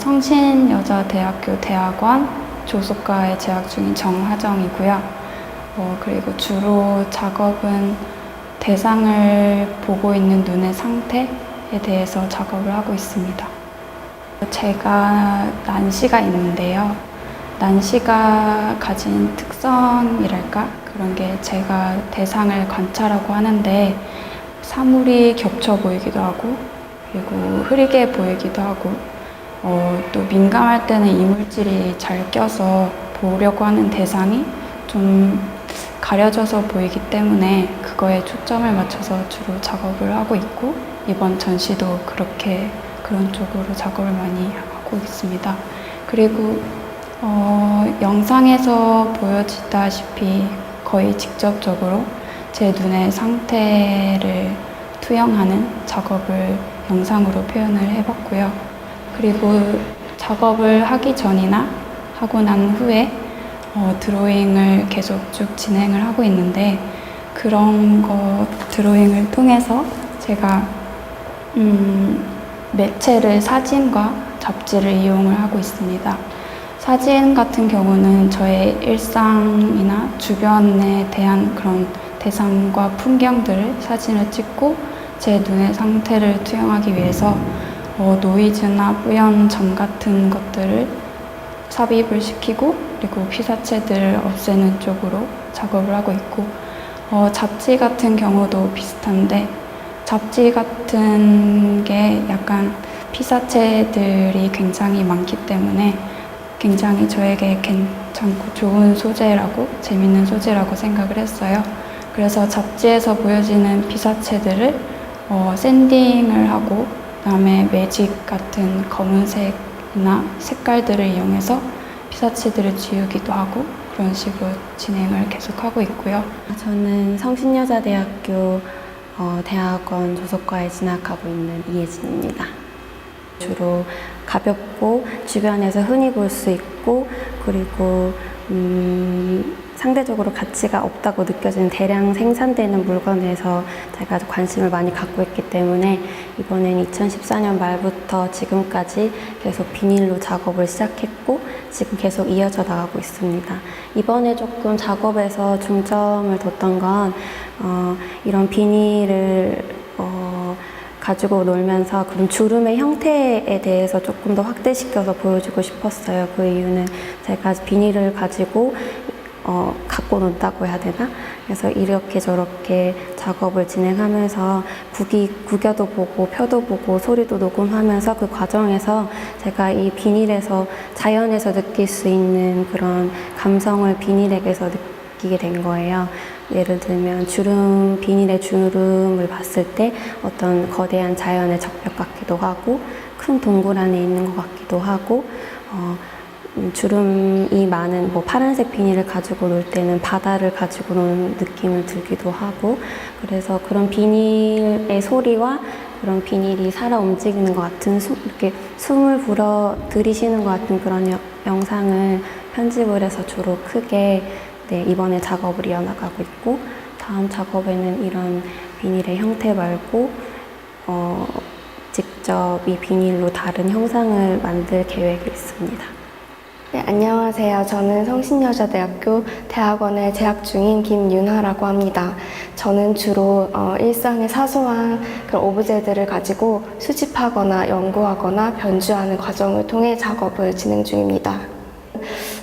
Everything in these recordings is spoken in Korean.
성신여자대학교 대학원 조속과에 재학 중인 정하정이고요. 어, 그리고 주로 작업은 대상을 보고 있는 눈의 상태에 대해서 작업을 하고 있습니다. 제가 난시가 있는데요. 난시가 가진 특성이랄까? 그런 게 제가 대상을 관찰하고 하는데 사물이 겹쳐 보이기도 하고 그리고 흐리게 보이기도 하고 어, 또 민감할 때는 이물질이 잘 껴서 보려고 하는 대상이 좀 가려져서 보이기 때문에 그거에 초점을 맞춰서 주로 작업을 하고 있고 이번 전시도 그렇게 그런 쪽으로 작업을 많이 하고 있습니다. 그리고 어, 영상에서 보여지다시피 거의 직접적으로 제 눈의 상태를 투영하는 작업을 영상으로 표현을 해봤고요. 그리고 작업을 하기 전이나 하고 난 후에 어, 드로잉을 계속 쭉 진행을 하고 있는데 그런 거 드로잉을 통해서 제가 음, 매체를 사진과 잡지를 이용을 하고 있습니다. 사진 같은 경우는 저의 일상이나 주변에 대한 그런 대상과 풍경들을 사진을 찍고 제 눈의 상태를 투영하기 위해서 어, 노이즈나 뿌연 점 같은 것들을 삽입을 시키고 그리고 피사체들을 없애는 쪽으로 작업을 하고 있고 어, 잡지 같은 경우도 비슷한데 잡지 같은 게 약간 피사체들이 굉장히 많기 때문에 굉장히 저에게 괜찮고 좋은 소재라고 재밌는 소재라고 생각을 했어요. 그래서 잡지에서 보여지는 피사체들을 어, 샌딩을 하고 그다음에 매직 같은 검은색이나 색깔들을 이용해서 피사체들을 지우기도 하고 그런 식으로 진행을 계속하고 있고요. 저는 성신여자대학교 어, 대학원 조속과에 진학하고 있는 이혜진입니다. 주로 가볍고 주변에서 흔히 볼 수 있고 그리고 음, 상대적으로 가치가 없다고 느껴지는 대량 생산되는 물건에서 제가 관심을 많이 갖고 있기 때문에 이번엔 2014년 말부터 지금까지 계속 비닐로 작업을 시작했고 지금 계속 이어져 나가고 있습니다. 이번에 조금 작업에서 중점을 뒀던 건 어, 이런 비닐을 어, 가지고 놀면서 그런 주름의 형태에 대해서 조금 더 확대시켜서 보여주고 싶었어요. 그 이유는 제가 비닐을 가지고 어, 갖고 논다고 해야 되나? 그래서 이렇게 저렇게 작업을 진행하면서 구기, 구겨도 보고 펴도 보고 소리도 녹음하면서 그 과정에서 제가 이 비닐에서 자연에서 느낄 수 있는 그런 감성을 비닐에게서 느끼게 된 거예요. 예를 들면 주름, 비닐의 주름을 봤을 때 어떤 거대한 자연의 적벽 같기도 하고 큰 동굴 안에 있는 것 같기도 하고 어, 음, 주름이 많은 뭐 파란색 비닐을 가지고 놀 때는 바다를 가지고 노는 느낌을 들기도 하고 그래서 그런 비닐의 소리와 그런 비닐이 살아 움직이는 것 같은 숨, 이렇게 숨을 불어 들이쉬는 것 같은 그런 여- 영상을 편집을 해서 주로 크게 네, 이번에 작업을 이어나가고 있고 다음 작업에는 이런 비닐의 형태 말고 어, 직접 이 비닐로 다른 형상을 만들 계획이 있습니다. 네, 안녕하세요. 저는 성신여자대학교 대학원에 재학 중인 김윤하라고 합니다. 저는 주로 어, 일상의 사소한 그런 오브제들을 가지고 수집하거나 연구하거나 변주하는 과정을 통해 작업을 진행 중입니다.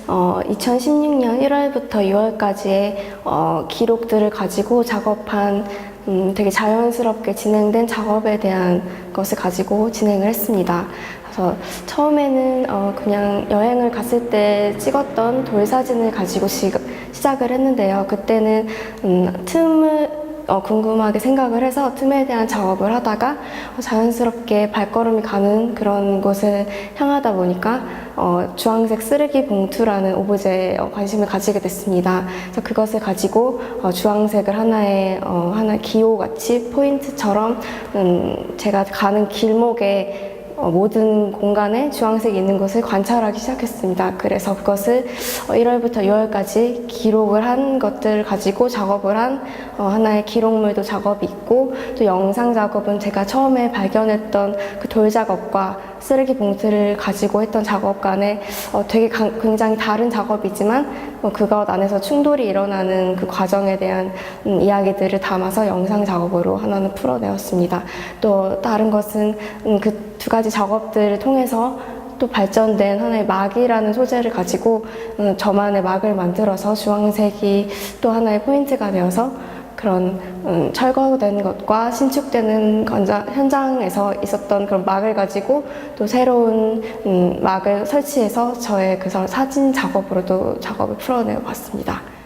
어, 2016년 1월부터 2월까지의 어, 기록들을 가지고 작업한 음, 되게 자연스럽게 진행된 작업에 대한 것을 가지고 진행을 했습니다. 그래서 처음에는 어, 그냥 여행을 갔을 때 찍었던 돌 사진을 가지고 시, 시작을 했는데요. 그때는 음, 틈을 어, 궁금하게 생각을 해서 틈에 대한 작업을 하다가 어, 자연스럽게 발걸음이 가는 그런 곳을 향하다 보니까 어, 주황색 쓰레기 봉투라는 오브제에 어, 관심을 가지게 됐습니다. 그래서 그것을 가지고 어, 주황색을 하나의 어, 하나의 기호같이 포인트처럼 음, 제가 가는 길목에 어, 모든 공간에 주황색이 있는 것을 관찰하기 시작했습니다. 그래서 그것을 어, 1월부터 2월까지 기록을 한 것들을 가지고 작업을 한 어, 하나의 기록물도 작업이 있고 또 영상 작업은 제가 처음에 발견했던 그 돌 작업과 쓰레기 봉투를 가지고 했던 작업 간에 어, 되게 강- 굉장히 다른 작업이지만 어, 그것 안에서 충돌이 일어나는 그 과정에 대한 음, 이야기들을 담아서 영상 작업으로 하나는 풀어내었습니다. 또 다른 것은 음, 그 두 가지 작업들을 통해서 또 발전된 하나의 막이라는 소재를 가지고 음, 저만의 막을 만들어서 주황색이 또 하나의 포인트가 되어서 그런 음, 철거된 것과 신축되는 건자, 현장에서 있었던 그런 막을 가지고 또 새로운 음, 막을 설치해서 저의 그 사진 작업으로도 작업을 풀어내어 봤습니다.